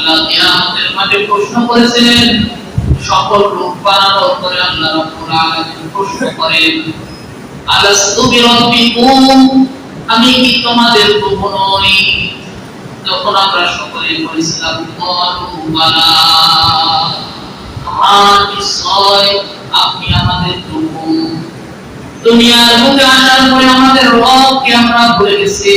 আল্লাহ কিয়ামতের মাঠে প্রশ্ন সকল আল্লাহ আলামিন প্রশ্ন করেন, আলাস্তু আমি কি তোমাদের প্রভু নই? তখন আমরা সকলে বলেছিলাম আপনি আমাদের প্রভু। দুনিয়ার বুকে আসার পরে আমাদের আমরা ভুলে গেছি।